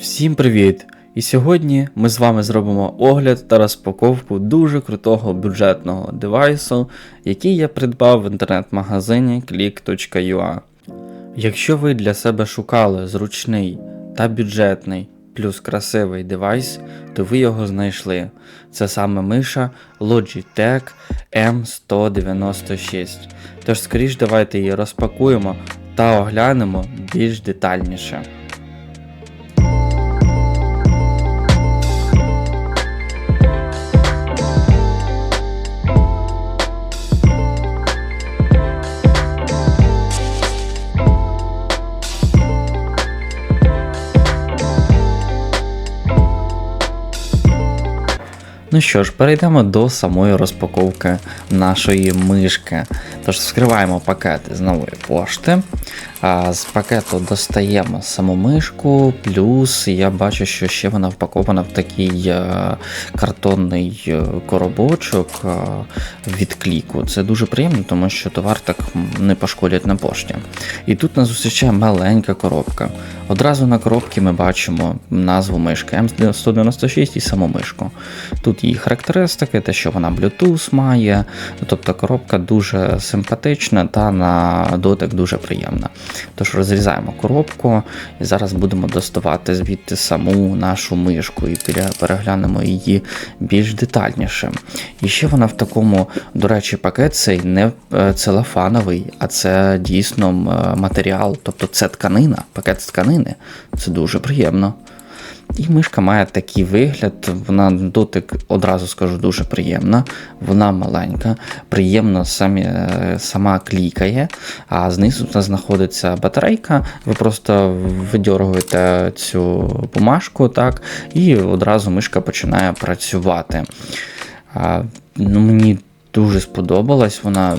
Всім привіт! І сьогодні ми з вами зробимо огляд та розпаковку дуже крутого бюджетного девайсу, який я придбав в інтернет-магазині click.ua. Якщо ви для себе шукали зручний та бюджетний плюс красивий девайс, то ви його знайшли. Це саме миша Logitech M196. Тож скоріш давайте її розпакуємо та оглянемо більш детальніше. Ну що ж, перейдемо до самої розпаковки нашої мишки. Тож вскриваємо пакет з нової пошти. А з пакету достаємо саму мишку, плюс я бачу, що ще вона впакована в такий е, картонний е, коробочок е, від кліку. Це дуже приємно, тому що товар так не пошкодять на пошті. І тут нас зустрічає маленька коробка. Одразу на коробці ми бачимо назву мишки M196 і саму мишку. Тут її характеристики, те, що вона Bluetooth має, тобто коробка дуже симпатична та на дотик дуже приємна. Тож розрізаємо коробку і зараз будемо доставати звідти саму нашу мишку і переглянемо її більш детальніше. І ще вона в такому, до речі, пакет цей не е, целофановий, а це дійсно матеріал, тобто це тканина, пакет з тканини. Це дуже приємно. І мишка має такий вигляд, вона дотик, одразу скажу, дуже приємна, вона маленька, приємно самі, е, сама клікає, а знизу тут знаходиться батарейка. Ви просто видьоргуєте цю бумажку, так, і одразу мишка починає працювати. А, ну, Мені дуже сподобалась, вона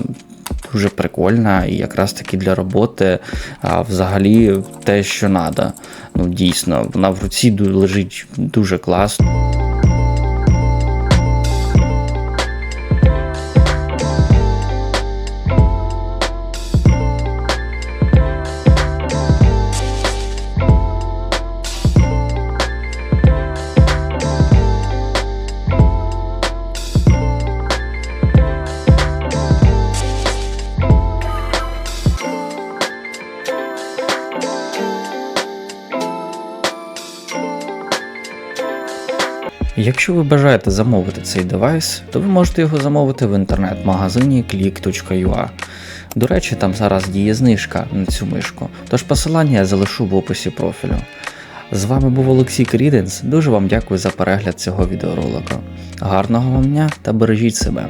дуже прикольна і якраз таки для роботи а, взагалі те, що треба. Ну, дійсно, вона в руці лежить дуже класно. Якщо ви бажаєте замовити цей девайс, то ви можете його замовити в інтернет-магазині click.ua. До речі, там зараз діє знижка на цю мишку, тож посилання я залишу в описі профілю. З вами був Олексій Кріденс. Дуже вам дякую за перегляд цього відеоролика. Гарного вам дня та бережіть себе!